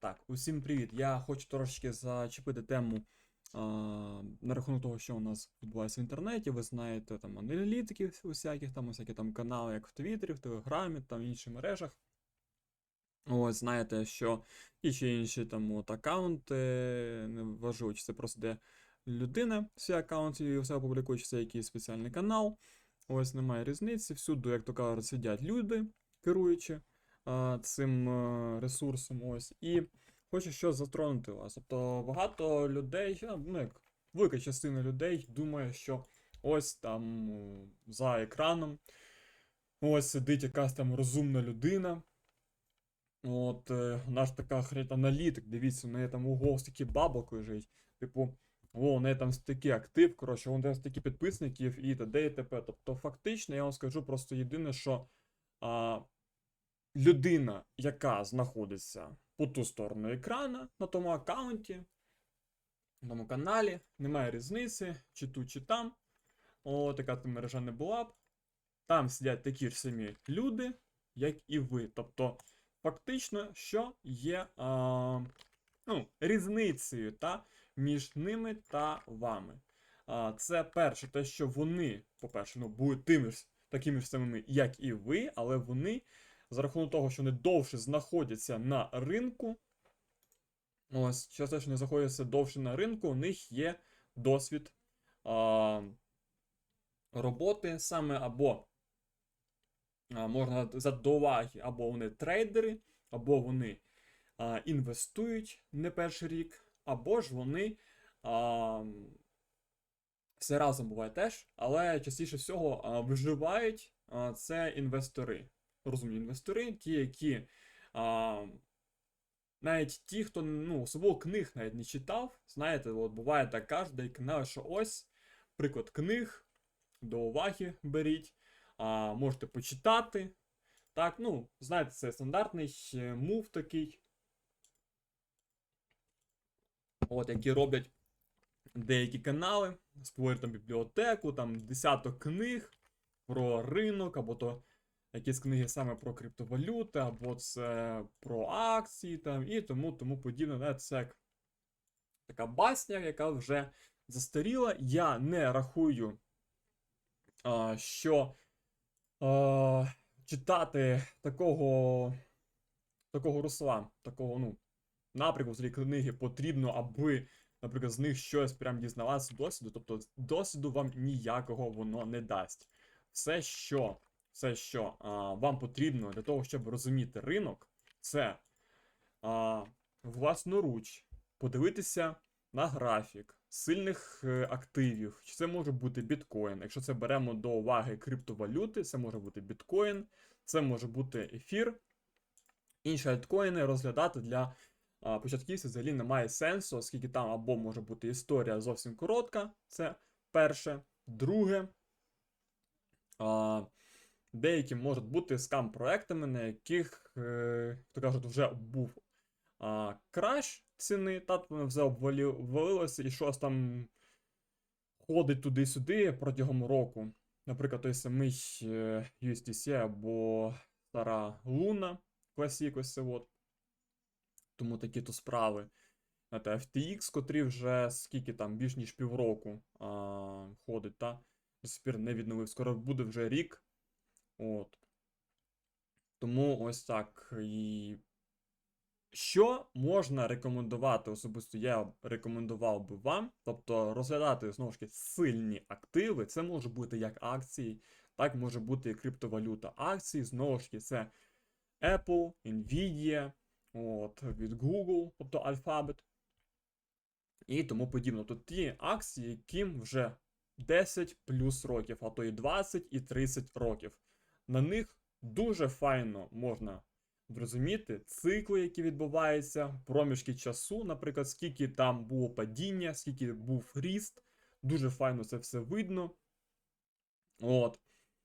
Так, усім привіт. Я хочу трошечки зачепити тему а, на рахунок того, що у нас відбувається в інтернеті. Ви знаєте там аналітиків усяких, там усякі там канали, як в Твіттері, в Телеграмі, там в інших мережах. Ось, знаєте, що ті чи інші там от аккаунти, не важливо, чи це просто де людина, свій аккаунт і все публікує, чи це якийсь спеціальний канал. Ось немає різниці. Всюди, як то кажуть, сидять люди, керуючи цим е, ресурсом. Ось. І хочу що затронути вас. Тобто багато людей, ну як велика частина людей думає, що ось там за екраном ось сидить якась там розумна людина. От, е, наш така хрень аналітик, дивіться, у неї там ого, стільки бабок лежить. Типу, о, у неї там стільки актив, коротше, у неї стільки підписників і т.д. і т.п. Тобто, фактично, я вам скажу просто єдине, що а, людина, яка знаходиться по ту сторону екрана на тому аккаунті, на тому каналі, немає різниці, чи тут, чи там. О, така там мережа не була б. Там сидять такі ж самі люди, як і ви. Тобто, фактично, що є а, ну, різницею та, між ними та вами. А, це перше, те, що вони, по-перше, ну, будуть тими ж такими ж самими, як і ви, але вони за рахунок того, що вони довше знаходяться на ринку. Ось, через те, що вони знаходяться довше на ринку, у них є досвід а, роботи саме або а, можна взяти до уваги, або вони трейдери, або вони а, інвестують не перший рік, або ж вони. А, все разом буває теж, але частіше всього а, виживають а, це інвестори. Розумні інвестори, ті, які а, навіть ті, хто ну, особливо книг навіть не читав, знаєте, от буває так кожен канал, що ось приклад книг, до уваги беріть, а, можете почитати. Так, ну, знаєте, це стандартний мув такий. От, які роблять деякі канали, створюють там бібліотеку, там десяток книг про ринок, або то якісь книги саме про криптовалюти, або це про акції там, і тому тому подібне. Не, це як така басня, яка вже застаріла. Я не рахую, а, що а, читати такого такого русла, такого ну, напрямку взагалі книги потрібно, аби наприклад, з них щось прям дізнаватися досвіду, тобто досвіду вам ніякого воно не дасть. Все, що все, що а, вам потрібно для того, щоб розуміти ринок, це а, власноруч подивитися на графік сильних е, активів, чи це може бути біткоін. Якщо це беремо до уваги криптовалюти, це може бути біткоін, це може бути ефір. Інші альткоїни розглядати для а, початківців взагалі немає сенсу, оскільки там або може бути історія зовсім коротка, це перше. Друге, а, деякі можуть бути скам-проектами, на яких, е, то кажуть, вже був а, краш ціни, та воно вже обвалилося і щось там ходить туди-сюди протягом року. Наприклад, той самий е, USDC або стара Луна Classic, ось це от. Тому такі то справи. Знаєте, FTX, котрі вже скільки там, більш ніж півроку а, ходить, та? До сих пір не відновив. Скоро буде вже рік. От. Тому ось так. І що можна рекомендувати особисто, я рекомендував би вам, тобто розглядати знову ж таки сильні активи, це може бути як акції, так може бути і криптовалюта. Акції, знову ж таки, це Apple, Nvidia, от, від Google, тобто Alphabet і тому подібне. Тобто ті акції, яким вже 10 плюс років, а то і 20 і 30 років. На них дуже файно можна зрозуміти цикли, які відбуваються, проміжки часу, наприклад, скільки там було падіння, скільки був ріст. Дуже файно це все видно. От.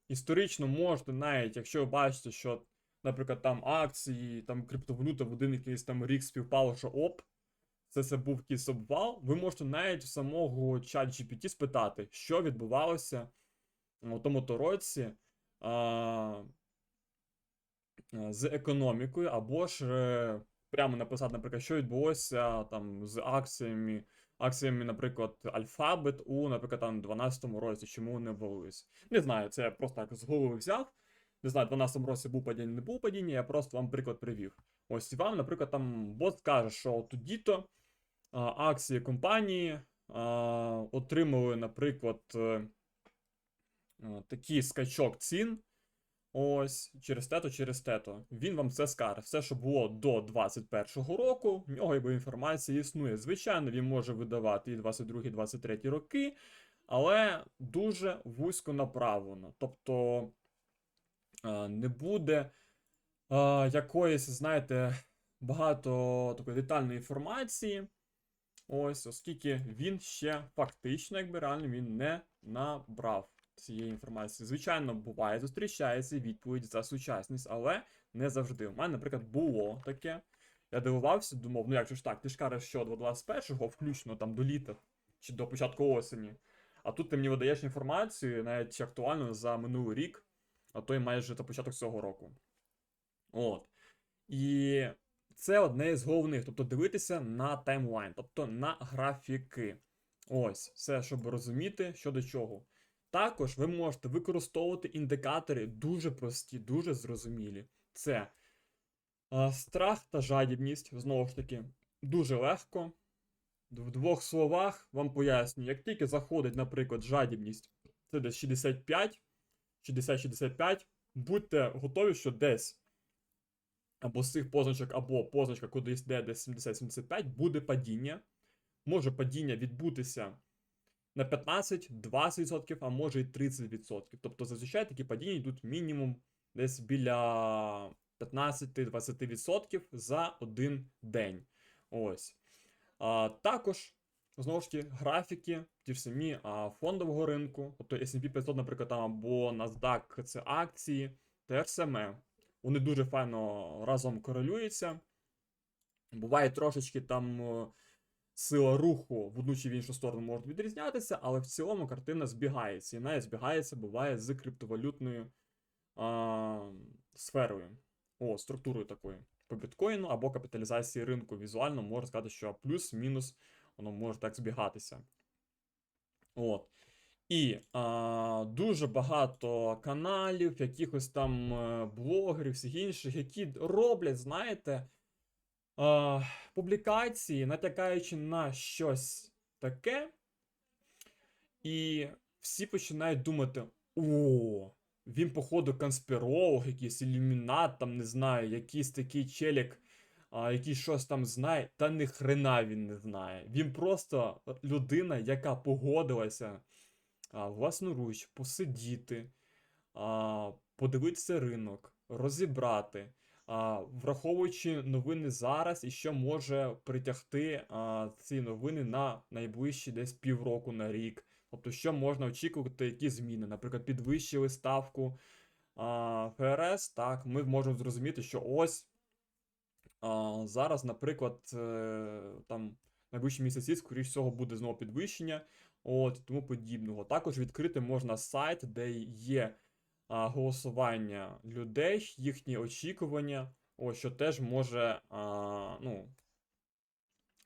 Історично можете, навіть, якщо ви бачите, що, наприклад, там акції, там криптовалюта в один якийсь там рік співпало, що оп, це це був якийсь обвал, ви можете навіть у самого чат GPT спитати, що відбувалося у тому то році з економікою, або ж е, прямо написати, наприклад, що відбулося там з акціями, акціями, наприклад, Alphabet у, наприклад, там 12-му році, чому вони ввалились. Не знаю, це я просто так з голови взяв. Не знаю, в 12-му році був падіння, не був падіння, я просто вам приклад привів. Ось і вам, наприклад, там бот каже, що тоді-то акції компанії а, отримали, наприклад, е, такий скачок цін. Ось, через тето, через тето. Він вам це скаже. Все, що було до 21-го року, в нього якби інформація існує. Звичайно, він може видавати і 22-23 роки, але дуже вузько направлено. Тобто е, не буде е, якоїсь, знаєте, багато такої детальної інформації. Ось, оскільки він ще фактично, якби реально він не набрав цієї інформації. Звичайно, буває, зустрічається відповідь за сучасність, але не завжди. У мене, наприклад, було таке. Я дивувався, думав, ну як же ж так, ти ж кажеш, що до 21-го, включно там до літа чи до початку осені. А тут ти мені видаєш інформацію, навіть актуальну за минулий рік, а то й майже до початок цього року. От. І це одне з головних, тобто дивитися на таймлайн, тобто на графіки. Ось, все, щоб розуміти, що до чого. Також ви можете використовувати індикатори дуже прості, дуже зрозумілі. Це страх та жадібність, знову ж таки, дуже легко. В двох словах вам поясню, як тільки заходить, наприклад, жадібність, це десь 65, 60-65, будьте готові, що десь або з цих позначок, або позначка кудись йде десь 70-75, буде падіння. Може падіння відбутися на 15-20%, а може і 30%. Тобто зазвичай такі падіння йдуть мінімум десь біля 15-20% за один день. Ось. А, також, знову ж таки, графіки, ті самі а, фондового ринку, тобто SP 500, наприклад, там, або NASDAQ це акції, те саме. Вони дуже файно разом корелюються. Буває трошечки там е, сила руху в одну чи в іншу сторону може відрізнятися, але в цілому картина збігається. І навіть збігається буває з криптовалютною а, сферою. О, структурою такою. По біткоїну або капіталізації ринку. Візуально можна сказати, що плюс-мінус воно може так збігатися. От. І а, дуже багато каналів, якихось там е, блогерів, всіх інших, які роблять, знаєте, а, публікації, натякаючи на щось таке. І всі починають думати: о, він, походу, конспіролог, якийсь ілюмінат, там не знаю, якийсь такий челік, а, який щось там знає, та ні хрена він не знає. Він просто людина, яка погодилася а, власноруч посидіти, а, подивитися ринок, розібрати, враховуючи новини зараз і що може притягти ці новини на найближчі десь півроку на рік. Тобто, що можна очікувати, які зміни. Наприклад, підвищили ставку ФРС, так, ми можемо зрозуміти, що ось зараз, наприклад, е, там найближчі місяці, скоріш всього, буде знову підвищення. От, тому подібного. Також відкрити можна сайт, де є а, голосування людей, їхні очікування, о, що теж може а, ну,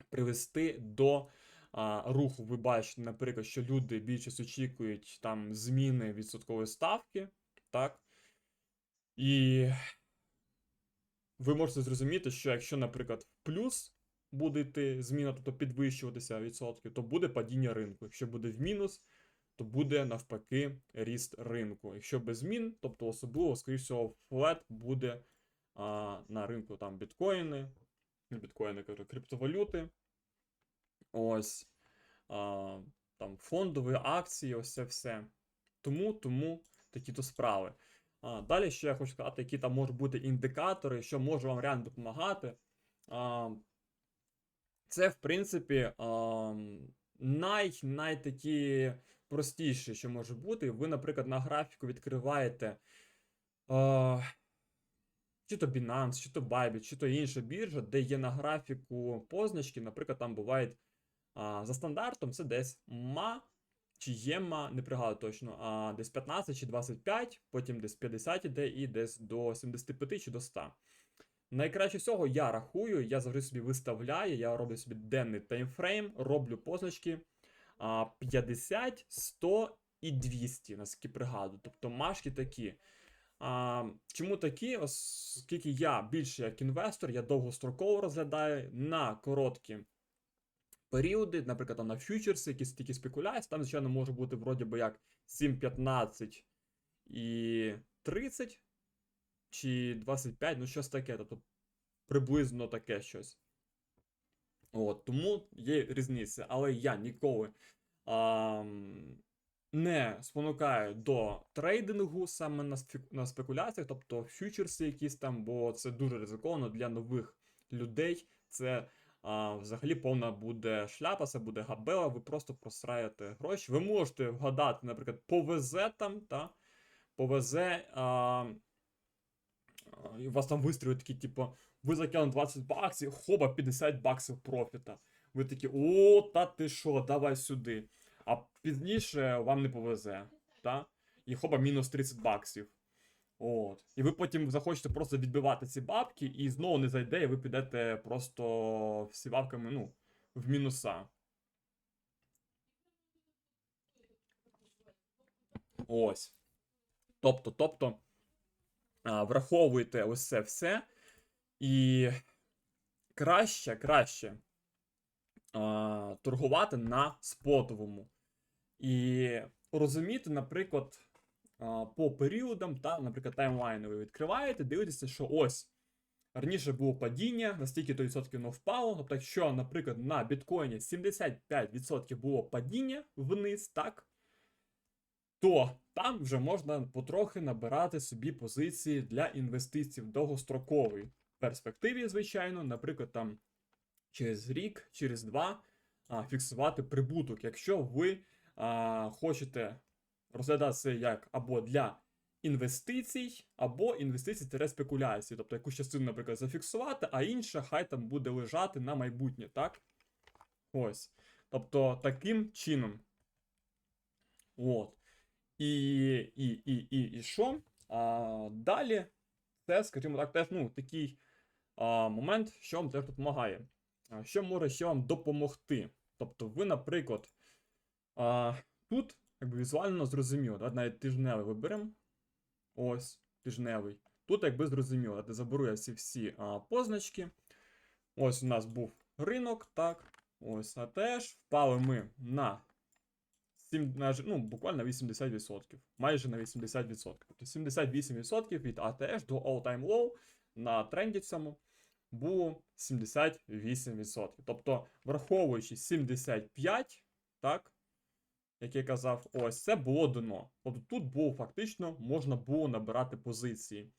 привести до а, руху. Ви бачите, наприклад, що люди більшість очікують там зміни відсоткової ставки, так? І ви можете зрозуміти, що якщо, наприклад, в плюс буде йти зміна, тобто підвищуватися відсотки, то буде падіння ринку. Якщо буде в мінус, то буде навпаки ріст ринку. Якщо без змін, тобто особливо, скоріш всього, флет буде а, на ринку там біткоїни, не біткоїни, кажу, криптовалюти. Ось а, там фондові акції, ось це все. Тому, тому такі то справи. А, Далі ще я хочу сказати, які там можуть бути індикатори, що може вам реально допомагати. А, це, в принципі, най, най такі простіше, що може бути. Ви, наприклад, на графіку відкриваєте а, чи то Binance, чи то Bybit, чи то інша біржа, де є на графіку позначки, наприклад, там бувають а, за стандартом це десь ма чи єма, не пригадую точно, а десь 15 чи 25, потім десь 50 іде і десь до 75 чи до 100. найкраще всього я рахую, я завжди собі виставляю, я роблю собі денний таймфрейм, роблю позначки 50, 100 і 200, наскільки пригадую. Тобто машки такі. А, чому такі? Оскільки я більше як інвестор, я довгостроково розглядаю на короткі періоди, наприклад, там на фьючерси, якісь такі спекуляції, там, звичайно, може бути вроді би як 7, 15 і 30 чи 25, ну щось таке, тобто приблизно таке щось. От, тому є різниця. Але я ніколи а, не спонукаю до трейдингу саме на, на спекуляціях, тобто фьючерси якісь там, бо це дуже ризиковано для нових людей. Це а, взагалі повна буде шляпа, це буде габела, ви просто просраєте гроші. Ви можете вгадати, наприклад, повезе там, та, повезе. А, у вас там вистрілить такі, типу, ви закинули 20 баксів, хоба, 50 баксів профіта. Ви такі, о, та ти що, давай сюди. А пізніше вам не повезе, та? І хоба мінус 30 баксів. От. І ви потім захочете просто відбивати ці бабки, і знову не зайде, і ви підете просто всі бабками, ну, в мінуса. Ось. Тобто, тобто, враховуйте ось це все. І краще, краще а, торгувати на спотовому. І розуміти, наприклад, а, по періодам, та, наприклад, таймлайни ви відкриваєте, дивитеся, що ось раніше було падіння, настільки то відсотків не впало. Тобто, якщо, наприклад, на біткоїні 75% було падіння вниз, так, то там вже можна потрохи набирати собі позиції для інвестицій в довгостроковій перспективі, звичайно, наприклад, там через рік, через два а, фіксувати прибуток, якщо ви а, хочете розглядати це як або для інвестицій, або інвестицій спекуляції. Тобто якусь частину, наприклад, зафіксувати, а інша хай там буде лежати на майбутнє, так? Ось. Тобто таким чином. От. І, і, і, і, і що? А, далі, це, скажімо так, теж ну, такий момент, що вам теж допомагає. Що може ще вам допомогти? Тобто, ви, наприклад, тут якби візуально зрозуміло, да? навіть тижневий виберемо. Ось, тижневий. Тут якби зрозуміло, я заберу я всі всі а, позначки. Ось у нас був ринок, так. Ось, а теж впали ми на, 7, на ну, буквально 80%. Майже на 80%. Тобто 78% від ATH до all-time low на тренді цьому було 78%. Тобто, враховуючи 75, так, як я казав, ось це було дно. Тобто тут було фактично можна було набирати позиції.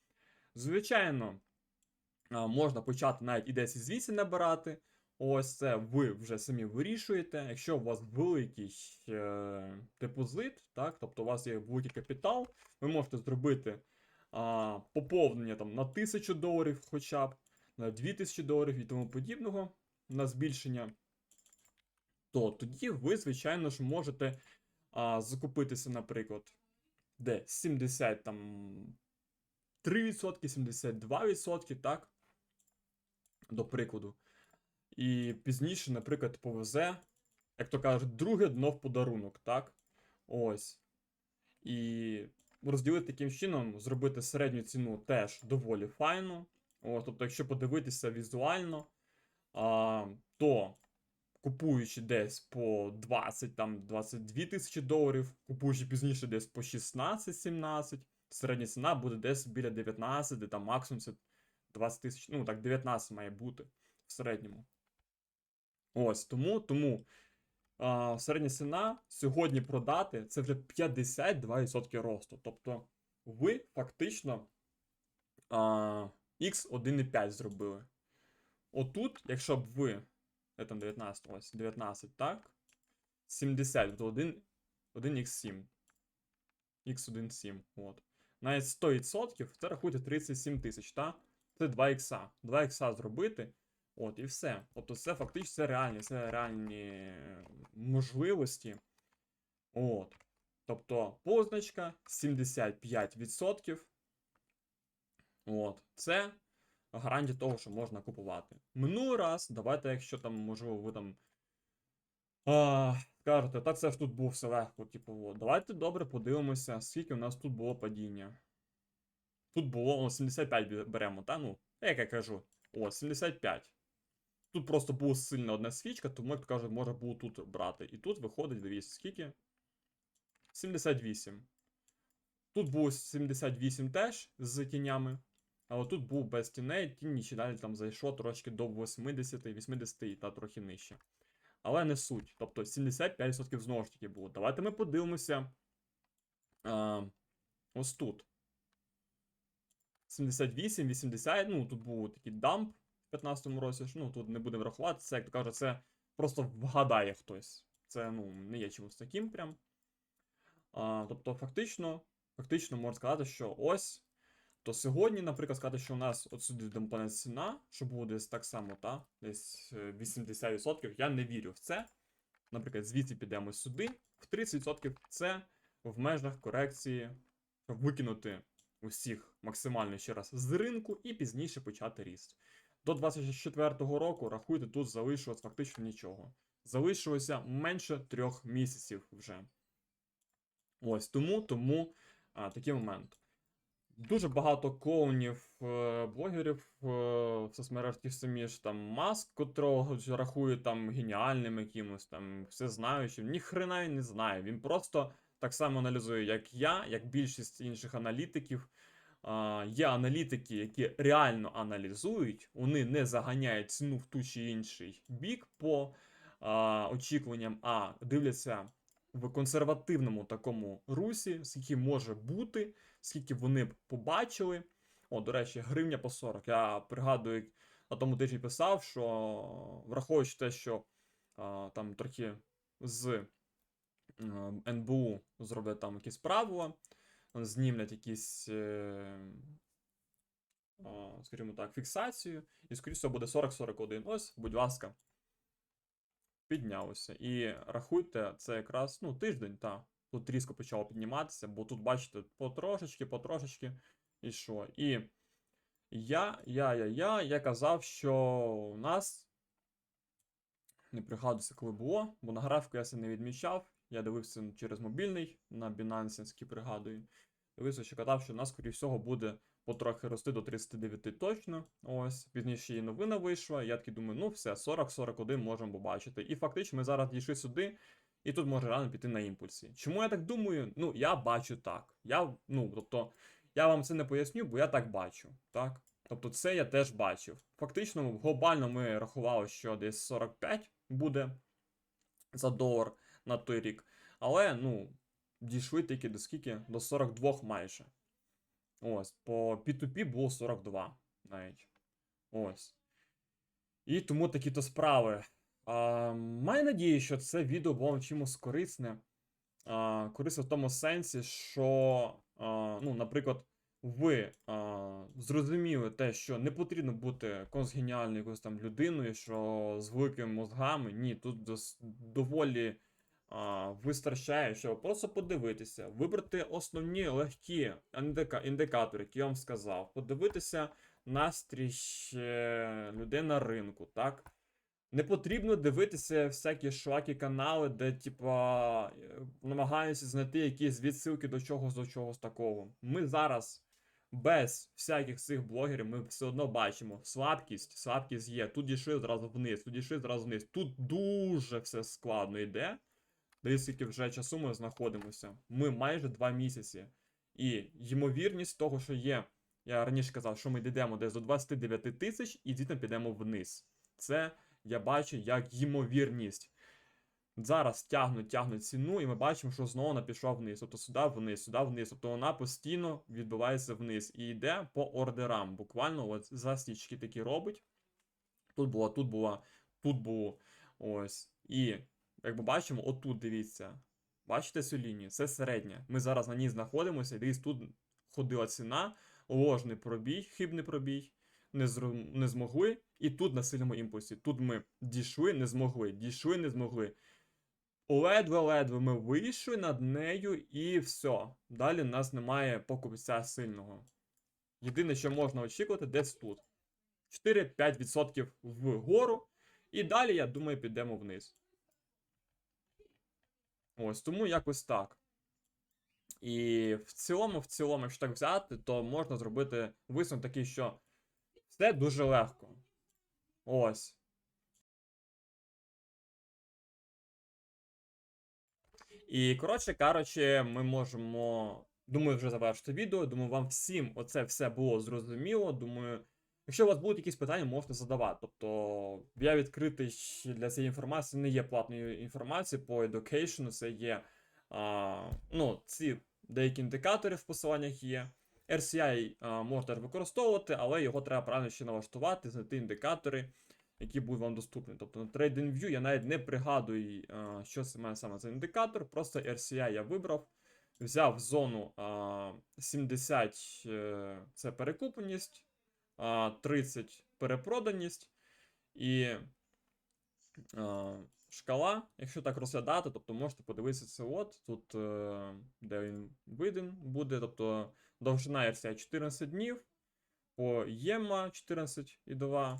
Звичайно, можна почати навіть і 10 звідси набирати. Ось це ви вже самі вирішуєте. Якщо у вас великий е, депозит, так, тобто у вас є великий капітал, ви можете зробити а, поповнення там, на 1000 доларів хоча б, 2000 доларів і тому подібного на збільшення. То тоді ви, звичайно ж, можете а, закупитися, наприклад, де 70 там 3%, 72%, так? До прикладу. І пізніше, наприклад, повезе, як то кажуть, друге дно в подарунок, так? Ось. І розділити таким чином, зробити середню ціну теж доволі файно. О, тобто, якщо подивитися візуально, а, то купуючи десь по 20 там 22 тисячі доларів, купуючи пізніше десь по 16-17, середня ціна буде десь біля 19, де там максимум 20 тисяч, ну так, 19 має бути в середньому. Ось, тому, тому а, середня ціна сьогодні продати це вже 52% росту. Тобто ви фактично а, X1,5 зробили. Отут, якщо б ви. Де там 19, ось 19, так? 70, то 1, 1x7. X17, от. Навіть 100% це рахуйте 37 тисяч, так? Це 2 ікса. 2 ікса зробити. От, і все. Тобто це фактично це реальні, це реальні можливості. От. Тобто позначка 75%. От. Це гарантія того, що можна купувати. Минулий раз, давайте, якщо там, можливо, ви там. А, скажете, так це ж тут був все легко, типу, от. давайте добре подивимося, скільки у нас тут було падіння. Тут було о, 75 беремо, та ну, як я кажу, о, 75. Тут просто була сильна одна свічка, тому, як кажуть, може було тут брати. І тут виходить, дивіться, скільки? 78. Тут було 78 теж з тінями. Але тут був без тіней, тінь ще далі там зайшло трошки до 80, 80 та трохи нижче. Але не суть. Тобто 75% знову ж таки було. Давайте ми подивимося. А, ось тут. 78, 80, ну тут був такий дамп в 15-му році. Ну тут не будемо рахувати. Це, як то кажуть, це просто вгадає хтось. Це ну, не є чимось таким прям. А, тобто, фактично, фактично можна сказати, що ось. То сьогодні, наприклад, сказати, що у нас от сюди демпане ціна, що було десь так само, та? десь е, 80%, я не вірю в це. Наприклад, звідси підемо сюди, в 30% це в межах корекції, викинути усіх максимально ще раз з ринку і пізніше почати ріст. До 24-го року, рахуйте, тут залишилось фактично нічого. Залишилося менше трьох місяців вже. Ось тому, тому а, такий момент. Дуже багато клоунів, е, блогерів е, в соцмережах ті самі ж там маск, котрого ж рахують там геніальним якимось там всезнаючим. Ні хрена він не знає. Він просто так само аналізує, як я, як більшість інших аналітиків. Є аналітики, які реально аналізують, вони не заганяють ціну в ту чи інший бік по очікуванням, а дивляться в консервативному такому русі, скільки може бути, скільки вони б побачили. О, до речі, гривня по 40. Я пригадую, на тому тижні писав, що враховуючи те, що а, там трохи з а, НБУ зроблять там якісь правила, знімлять якісь, е, а, скажімо так, фіксацію, і скоріше буде 40-41. Ось, будь ласка, піднялося. І рахуйте, це якраз ну, тиждень, та тут різко почало підніматися, бо тут, бачите, потрошечки, потрошечки, і що. І я, я, я, я, я казав, що у нас. Не пригадуюся, коли було, бо на графіку я це не відмічав. Я дивився через мобільний на Binance, пригадую. Дивився, що казав, що у нас, скоріше всього, буде потрохи рости до 39 точно. Ось, пізніше і новина вийшла. Я такий думаю, ну все, 40-41 можемо побачити. І фактично ми зараз дійшли сюди, і тут може рано піти на імпульсі. Чому я так думаю? Ну, я бачу так. Я, ну, тобто, я вам це не поясню, бо я так бачу. Так? Тобто, це я теж бачив. Фактично, глобально ми рахували, що десь 45 буде за долар на той рік. Але, ну, дійшли тільки до скільки? До 42 майже. Ось, по P2P було 42 навіть. Ось. І тому такі то справи. А, маю надію, що це відео було чимось корисне. А, корисне в тому сенсі, що, а, ну, наприклад, ви а, зрозуміли те, що не потрібно бути якоюсь геніальною якоюсь там людиною, що з великими мозгами. Ні, тут дос- доволі а, вистачає, щоб просто подивитися, вибрати основні легкі індика- індикатори, які я вам сказав, подивитися настрій людей на ринку, так? Не потрібно дивитися всякі шлаки канали, де, типа, е, намагаються знайти якісь відсилки до чогось до чогось такого. Ми зараз без всяких цих блогерів ми все одно бачимо слабкість, слабкість є. Тут дійшли зразу вниз, тут дійшли зразу вниз. Тут дуже все складно йде. Дивіться, скільки вже часу ми знаходимося. Ми майже два місяці. І ймовірність того, що є, я раніше казав, що ми дійдемо десь до 29 тисяч і звідти підемо вниз. Це я бачу як ймовірність. Зараз тягнуть, тягнуть ціну, і ми бачимо, що знову вона пішла вниз. Тобто сюди вниз, сюди вниз. Тобто вона постійно відбувається вниз і йде по ордерам. Буквально от засічки такі робить. Тут була, тут була, тут було. Ось. І, як ми бачимо, отут дивіться. Бачите цю лінію? Це середня. Ми зараз на ній знаходимося, десь тут ходила ціна, ложний пробій, хибний пробій. Не, зру... не змогли, і тут на сильному імпульсі. Тут ми дійшли, не змогли, дійшли, не змогли. Ледве-ледве ми вийшли над нею і все. Далі в нас немає покупця сильного. Єдине, що можна очікувати, десь тут. 4-5% вгору. І далі, я думаю, підемо вниз. Ось, тому якось так. І в цілому, в цілому, якщо так взяти, то можна зробити висновок такий, що все дуже легко. Ось. І коротше кажучи, ми можемо. Думаю, вже завершити відео. Думаю, вам всім оце все було зрозуміло. Думаю, якщо у вас будуть якісь питання, можете задавати. Тобто, я відкритий для цієї інформації, не є платною інформацією по education, це є. А, ну, ці деякі індикатори в посиланнях є. RCI а, можна використовувати, але його треба правильно ще налаштувати, знайти індикатори, які будуть вам доступні. Тобто на TradingView я навіть не пригадую, що це має саме за індикатор. Просто RCI я вибрав, взяв зону 70 е, це перекупленість, 30 перепроданість і шкала, якщо так розглядати, тобто можете подивитися це от тут, е, де він виден буде, тобто довжина RCI 14 днів, по ЄМА 14,2.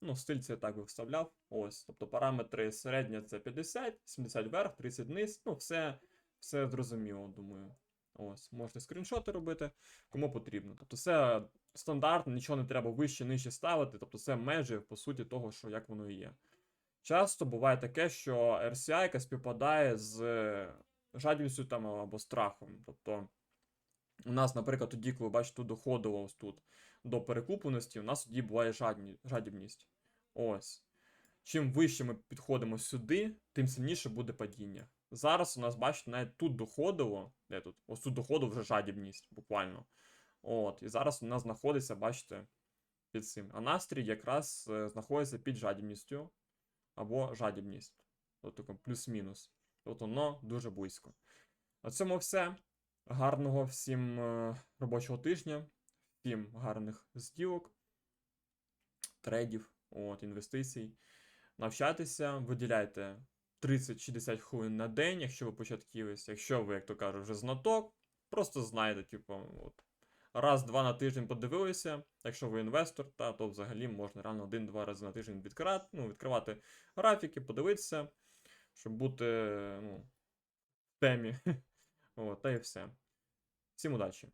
Ну, стиль це я так би вставляв. Ось. Тобто параметри середня це 50, 70 вверх, 30 вниз. Ну, все, все зрозуміло, думаю. Ось, можете скріншоти робити, кому потрібно. Тобто, це стандартно, нічого не треба вище, нижче ставити. Тобто, це межі, по суті, того, що як воно і є. Часто буває таке, що RCI якась співпадає з жадібністю там або страхом. Тобто, у нас, наприклад, тоді, коли бачите, тут доходило ось тут до перекупленості, у нас тоді буває жадібність. Ось. Чим вище ми підходимо сюди, тим сильніше буде падіння. Зараз у нас, бачите, навіть тут доходило. Де тут? Ось тут доходило вже жадібність, буквально. От. І зараз у нас знаходиться, бачите, під цим. А настрій якраз е, знаходиться під жадібністю або жадібність. Тобто плюс-мінус. Тобто воно дуже близько. На цьому все. Гарного всім е, робочого тижня, всім гарних зділок, трейдів, от, інвестицій. Навчайтеся, виділяйте 30-60 хвилин на день, якщо ви початківець. Якщо ви, як то кажуть, вже знаток, просто знайте, типу, от, раз-два на тиждень подивилися. Якщо ви інвестор, та, то взагалі можна реально один-два рази на тиждень відкривати, ну, відкривати графіки, подивитися, щоб бути ну, в темі. От, та і все. Всім удачі!